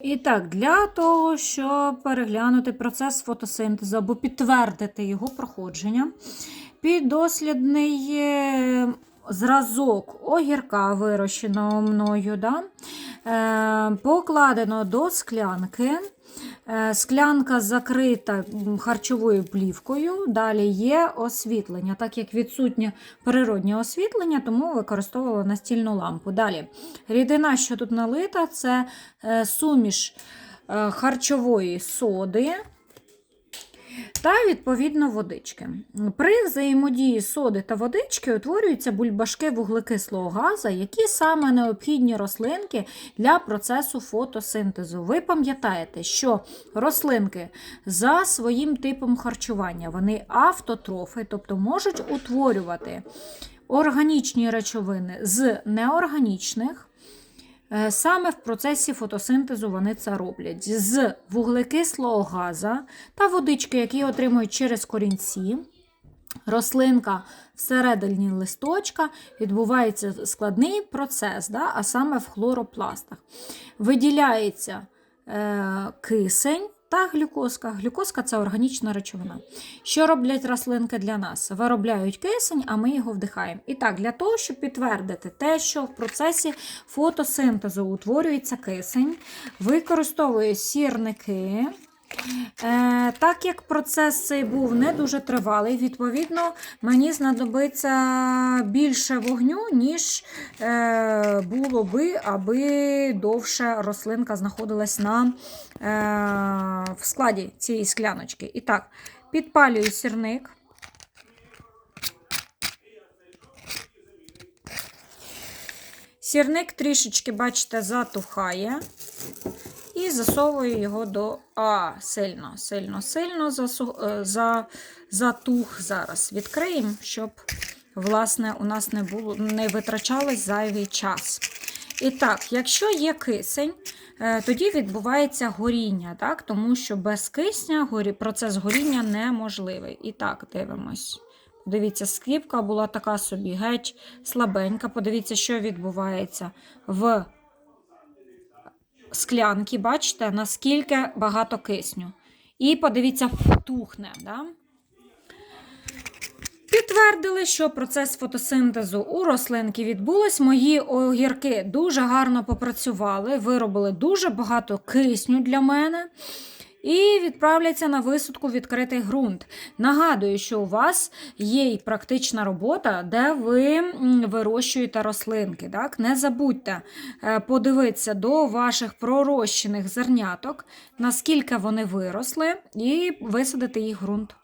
І так, для того, щоб переглянути процес фотосинтезу або підтвердити його проходження, піддослідний е, зразок огірка, вирощеного мною, да, е, покладено до склянки. Е, Склянка закрита харчовою плівкою. Далі є освітлення. Так як відсутнє природнє освітлення, тому використовувала настільну лампу. Далі рідина, що тут налита, це е, суміш е, харчової соди. Та, відповідно, водички. При взаємодії соди та водички утворюються бульбашки вуглекислого газу, які саме необхідні рослинки для процесу фотосинтезу. Ви пам'ятаєте, що рослинки за своїм типом харчування вони автотрофи, тобто можуть утворювати органічні речовини з неорганічних. Е, Саме в процесі фотосинтезу вони це роблять з вуглекислого газа та водички, які отримують через корінці. Рослинка всередині листочка відбувається складний процес, да, а саме в хлоропластах. Виділяється е, кисень та глюкозка. Глюкозка це органічна речовина. Що роблять рослинки для нас? Виробляють кисень, а ми його вдихаємо. І так, для того, щоб підтвердити те, що в процесі фотосинтезу утворюється кисень, використовую сірники. Так як процес цей був не дуже тривалий, відповідно, мені знадобиться більше вогню, ніж е, було би, аби довше рослинка знаходилась на, е, в складі цієї скляночки. І так, підпалюю сірник. Сірник трішечки, бачите, затухає. І засовую його до А, сильно, сильно, сильно засу... е, за... затух. Зараз відкриємо, щоб власне, у нас не було, не витрачалось зайвий час. І так, якщо є кисень, е, тоді відбувається горіння, так? тому що без кисня горі... процес горіння неможливий. І так, дивимось. Дивіться, скріпка була така собі, геть слабенька. Подивіться, що відбувається в склянки, бачите, наскільки багато кисню. І подивіться, тухне. Да? Підтвердили, що процес фотосинтезу у рослинки відбулось. Мої огірки дуже гарно попрацювали, виробили дуже багато кисню для мене. І відправляться на висадку в відкритий ґрунт. Нагадую, що у вас є і практична робота, де ви вирощуєте рослинки. Так? Не забудьте е, подивитися до ваших пророщених зерняток, наскільки вони виросли, і висадити їх ґрунт.